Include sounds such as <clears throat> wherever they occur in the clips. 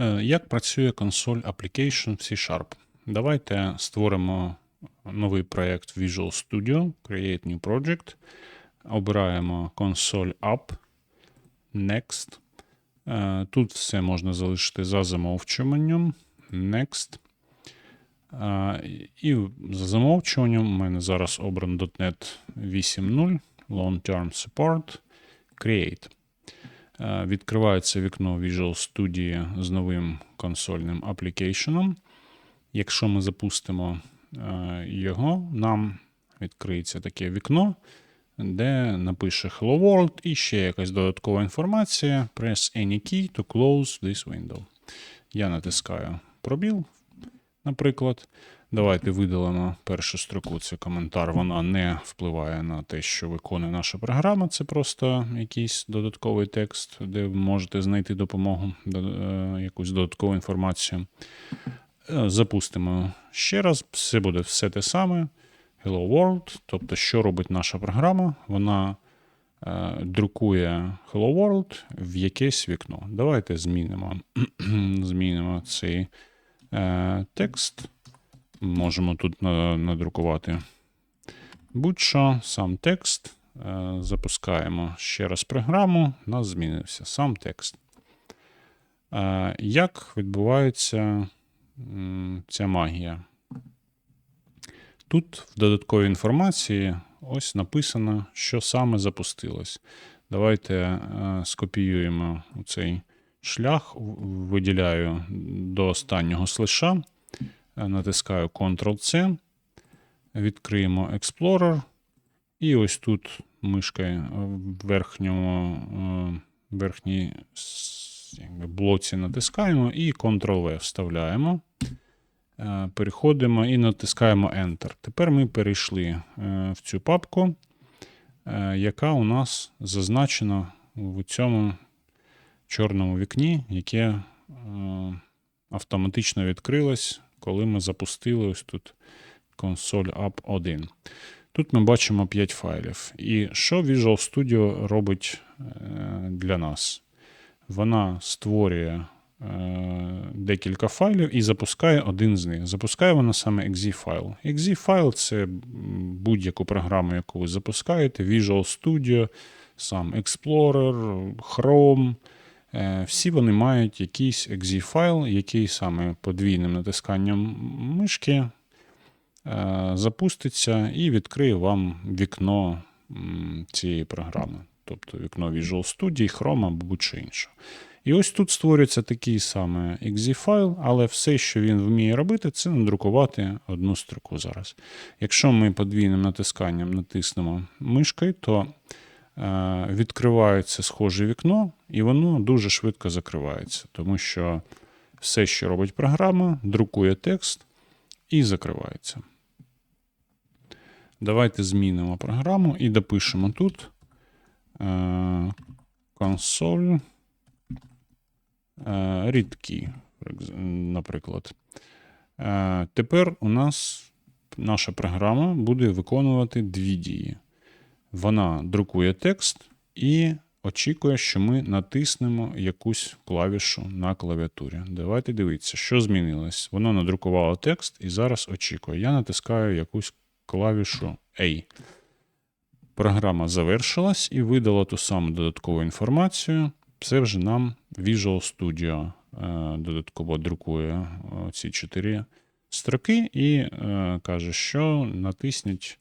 Е, Як працює консоль Application в C-Sharp? Давайте створимо новий проєкт Visual Studio, Create New Project. Обираємо консоль App, Next. Е, Тут все можна залишити за замовчуванням. Next. Е, І за замовчуванням у мене зараз обрано .NET 8.0, Long Term Support, Create. Е, Відкривається вікно Visual Studio з новим консольним аплікейшеном. Якщо ми запустимо е, його, нам відкриється таке вікно, де напише Hello World і ще якась додаткова інформація. Press any key to close this window. Я натискаю пробіл, наприклад. Давайте видалимо першу строку. Це коментар. Вона не впливає на те, що виконує наша програма. Це просто якийсь додатковий текст, де ви можете знайти допомогу, е, якусь додаткову інформацію. Е, Запустимо ще раз. Все буде все те саме. Hello World. Тобто, що робить наша програма? Вона е, друкує Hello World в якесь вікно. Давайте змінимо, <clears throat> змінимо цей е, текст. Можемо тут надрукувати будь-що, сам текст. Е, Запускаємо ще раз програму. У нас змінився сам текст. Е, Як відбувається ця магія? Тут в додатковій інформації ось написано, що саме запустилось. Давайте скопіюємо цей шлях, виділяю до останнього слиша, е, натискаю Ctrl-C, відкриємо Explorer, і ось тут в верхньому, е, верхній якби, блоці натискаємо і Ctrl-V вставляємо. Е, Переходимо і натискаємо Enter. Тепер ми перейшли е, в цю папку, е, яка у нас зазначена в цьому чорному вікні, яке е, автоматично відкрилось, коли ми запустили ось тут консоль App 1. Тут ми бачимо 5 файлів. І що Visual Studio робить е, для нас? Вона створює е, декілька файлів і запускає один з них. Запускає вона саме exe файл. exe файл це будь-яку програму, яку ви запускаєте, Visual Studio, сам Explorer, Chrome. Е, Всі вони мають якийсь exe файл, який саме подвійним натисканням мишки е, запуститься і відкриє вам вікно цієї програми. Тобто вікно Visual Studio, Chrome або будь-що інше. І ось тут створюється такий саме exe файл, але все, що він вміє робити, це надрукувати одну строку зараз. Якщо ми подвійним натисканням натиснемо мишкою, то е, відкривається схоже вікно, і воно дуже швидко закривається, тому що все, що робить програма, друкує текст і закривається. Давайте змінимо програму і допишемо тут е, консоль е, рідкі, наприклад. Е, Тепер у нас наша програма буде виконувати дві дії. Вона друкує текст і очікує, що ми натиснемо якусь клавішу на клавіатурі. Давайте дивитися, що змінилось. Вона надрукувала текст і зараз очікує. Я натискаю якусь клавішу A. Програма завершилась і видала ту саму додаткову інформацію. Це вже нам Visual Studio е, додатково друкує е, ці чотири строки і е, каже, що натисніть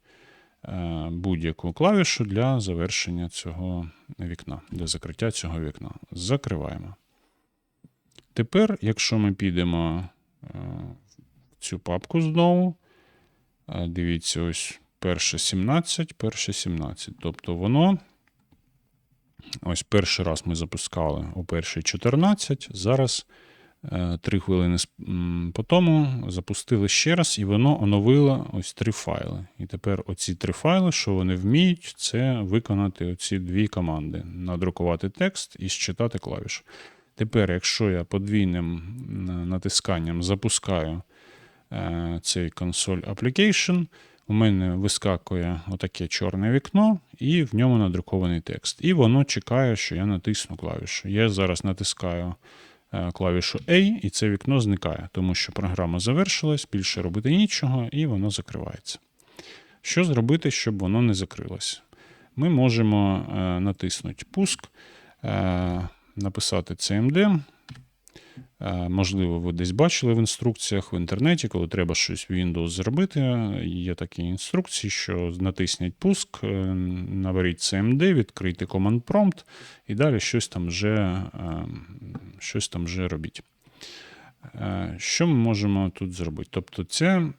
будь-яку клавішу для завершення цього вікна, для закриття цього вікна. Закриваємо. Тепер, якщо ми підемо е, в цю папку знову, е, дивіться, ось перше 17, перше 17. Тобто воно. Ось перший раз ми запускали у першій 14. Зараз е, три хвилини по тому запустили ще раз, і воно оновило ось три файли. І тепер оці три файли, що вони вміють, це виконати оці дві команди: надрукувати текст і считати клавішу. Тепер, якщо я подвійним натисканням запускаю е, цей консоль Application, у мене вискакує отаке чорне вікно, і в ньому надрукований текст. І воно чекає, що я натисну клавішу. Я зараз натискаю клавішу A, і це вікно зникає, тому що програма завершилась, більше робити нічого, і воно закривається. Що зробити, щоб воно не закрилося? Ми можемо е, натиснути пуск, е, написати CMD. Е, Можливо, ви десь бачили в інструкціях в інтернеті, коли треба щось в Windows зробити. Є такі інструкції, що натисніть пуск, е, наберіть CMD, відкрийте Command Prompt і далі щось там вже, е, щось там вже робіть. Що ми можемо тут зробити? Тобто, це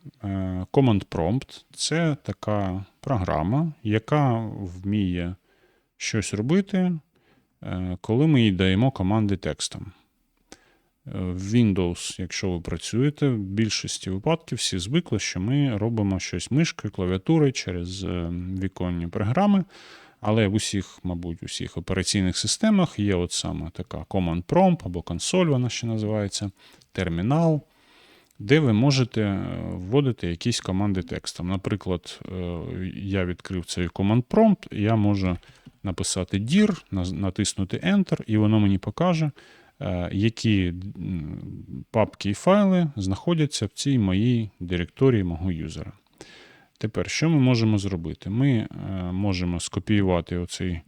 Command Prompt це така програма, яка вміє щось робити, коли ми їй даємо команди текстом. Е, В Windows, якщо ви працюєте, в більшості випадків всі звикли, що ми робимо щось мишкою, клавіатурою через е, віконні програми. Але в усіх, мабуть, усіх операційних системах є от саме така Command Prompt або консоль, вона ще називається, термінал, де ви можете е, вводити якісь команди текстом. Наприклад, е, я відкрив цей Command Prompt, я можу написати dir, натиснути Enter, і воно мені покаже, е, які папки і файли знаходяться в цій моїй директорії мого юзера. Тепер, що ми можемо зробити? Ми е, можемо скопіювати оцей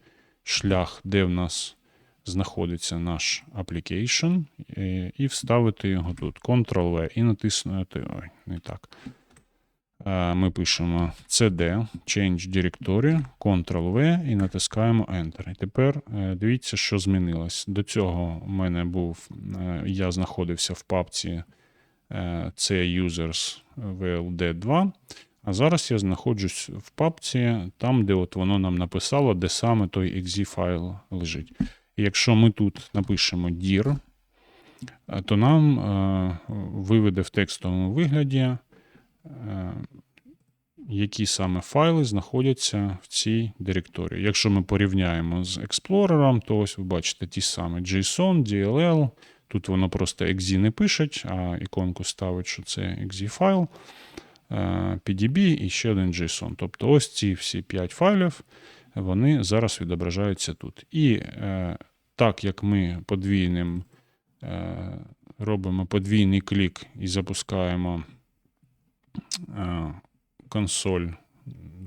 шлях, де в нас знаходиться наш application, е, і вставити його тут. Ctrl-V і натиснути. Ой, не так. Е, Ми пишемо cd, change directory, Ctrl-V і натискаємо Enter. І тепер е, дивіться, що змінилось. До цього в мене був, е, я знаходився в папці це users VLD2. А зараз я знаходжусь в папці, там, де от воно нам написало, де саме той exe файл лежить. І якщо ми тут напишемо dir, то нам виведе в текстовому вигляді, які саме файли знаходяться в цій директорії. Якщо ми порівняємо з Explorer, то ось ви бачите ті самі JSON, DLL. Тут воно просто exe не пишеть, а іконку ставить, що це exe файл. е, PDB і ще один JSON. Тобто ось ці всі 5 файлів, вони зараз відображаються тут. І е, так як ми подвійним е, робимо подвійний клік і запускаємо е, консоль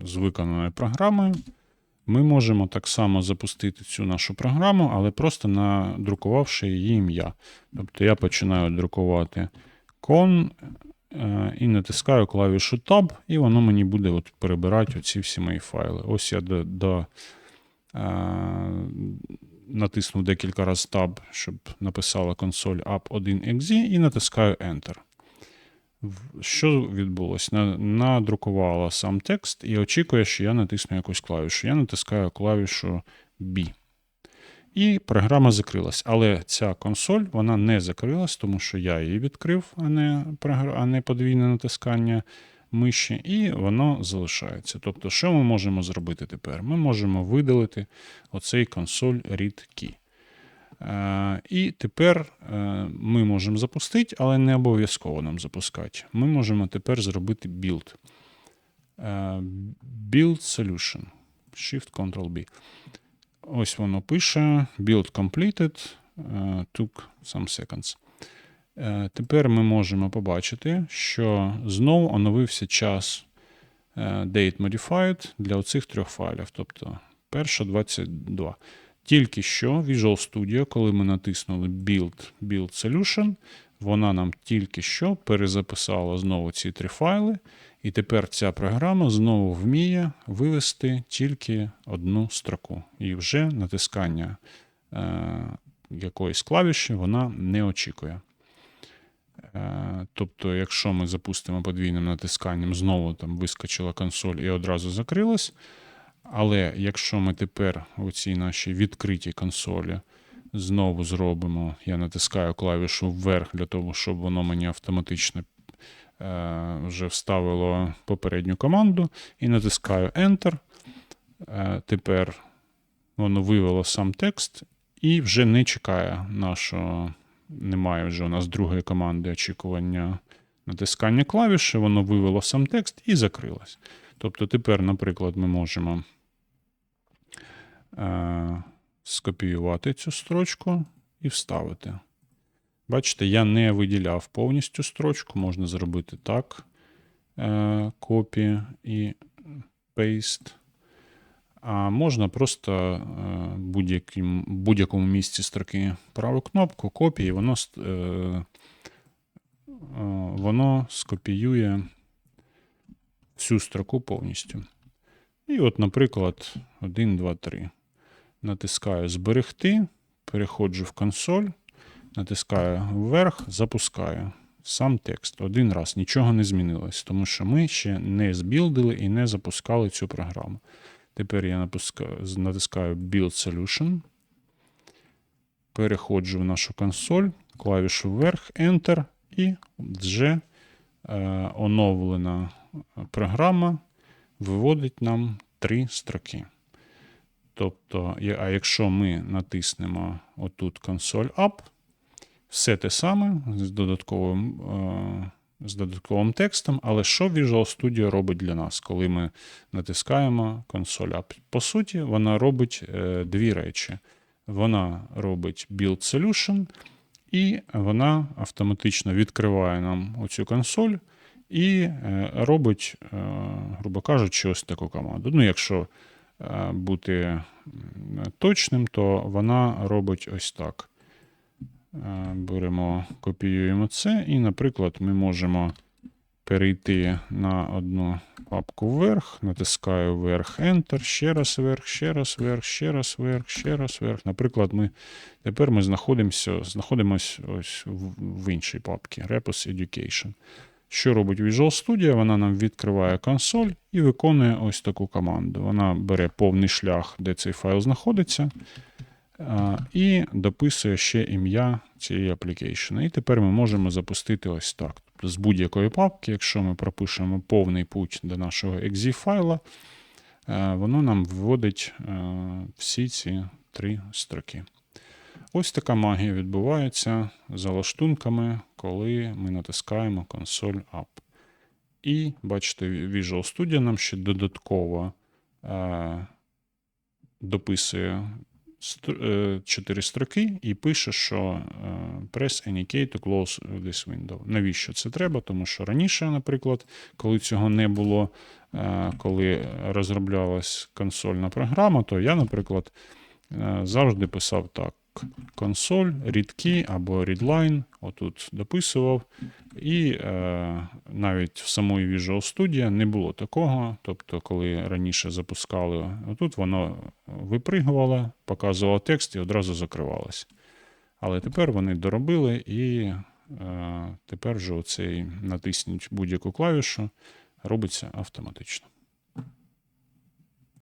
з виконаною програмою, ми можемо так само запустити цю нашу програму, але просто надрукувавши її ім'я. Тобто я починаю друкувати con е, і натискаю клавішу Tab, і воно мені буде от перебирати оці всі мої файли. Ось я до, до, е, натиснув декілька разів Tab, щоб написала консоль app1.exe і натискаю Enter. Що відбулося? Надрукувала сам текст і очікує, що я натисну якусь клавішу. Я натискаю клавішу B. І програма закрилась. Але ця консоль вона не закрилась, тому що я її відкрив, а не, а не подвійне натискання миші, і воно залишається. Тобто, що ми можемо зробити тепер? Ми можемо видалити оцей консоль read key. Е, І тепер е, ми можемо запустити, але не обов'язково нам запускати. Ми можемо тепер зробити build. Е, Build solution. Shift-Ctrl-B. Ось воно пише: Build completed. Took some seconds. Тепер ми можемо побачити, що знову оновився час Date Modified для оцих трьох файлів. Тобто перша 22. Тільки що Visual Studio, коли ми натиснули Build, Build Solution, вона нам тільки що перезаписала знову ці три файли, і тепер ця програма знову вміє вивести тільки одну строку. І вже натискання е, якоїсь клавіші вона не очікує. Е, Тобто, якщо ми запустимо подвійним натисканням, знову там вискочила консоль і одразу закрилась. Але якщо ми тепер у цій нашій відкритій консолі знову зробимо, я натискаю клавішу вверх для того, щоб воно мені автоматично е, вже вставило попередню команду, і натискаю Enter. Е, тепер воно вивело сам текст і вже не чекає нашого. Немає вже у нас другої команди очікування натискання клавіші, воно вивело сам текст і закрилось. Тобто тепер, наприклад, ми можемо е, скопіювати цю строчку і вставити. Бачите, я не виділяв повністю строчку, можна зробити так. Е, Copy і paste. А можна просто е, будь-яким, будь-якому місці строки праву кнопку, копії, воно, е, е, воно скопіює всю строку повністю. І от, наприклад, 1, 2, 3. Натискаю Зберегти, переходжу в консоль, натискаю вверх, запускаю сам текст. Один раз нічого не змінилось, тому що ми ще не збілдили і не запускали цю програму. Тепер я натискаю Build Solution, переходжу в нашу консоль, клавішу вверх, Enter, і вже е, оновлена програма виводить нам три строки. Тобто, а якщо ми натиснемо отут консоль Up, все те саме з додатковим, е, з додатковим текстом, але що Visual Studio робить для нас, коли ми натискаємо консоль Up? По суті, вона робить е, дві речі. Вона робить Build Solution, і вона автоматично відкриває нам оцю консоль і е, робить, е, грубо кажучи, ось таку команду. Ну, якщо е, бути точним, то вона робить ось так. Беремо, копіюємо це, і, наприклад, ми можемо перейти на одну папку вверх, натискаю вверх Enter, ще раз вверх, ще раз вверх, ще раз вверх, ще раз вверх. Наприклад, ми, тепер ми знаходимося, знаходимося ось в іншій папці Repos Education. Що робить Visual Studio? Вона нам відкриває консоль і виконує ось таку команду. Вона бере повний шлях, де цей файл знаходиться, і дописує ще ім'я цієї application. І тепер ми можемо запустити ось так. Тобто з будь-якої папки, якщо ми пропишемо повний путь до нашого exe файла, воно нам вводить всі ці три строки. Ось така магія відбувається за лаштунками, коли ми натискаємо консоль Up. І бачите, Visual Studio нам ще додатково е, дописує е, чотири строки і пише, що е, press any key to close this window. Навіщо це треба? Тому що раніше, наприклад, коли цього не було, е, коли розроблялась консольна програма, то я, наприклад, е, завжди писав так: консоль, readkey або readline, отут дописував. І е, навіть в самої Visual Studio не було такого. Тобто, коли раніше запускали, отут воно випригувало, показувало текст і одразу закривалось. Але тепер вони доробили, і е, тепер вже оцей натисніть будь-яку клавішу робиться автоматично.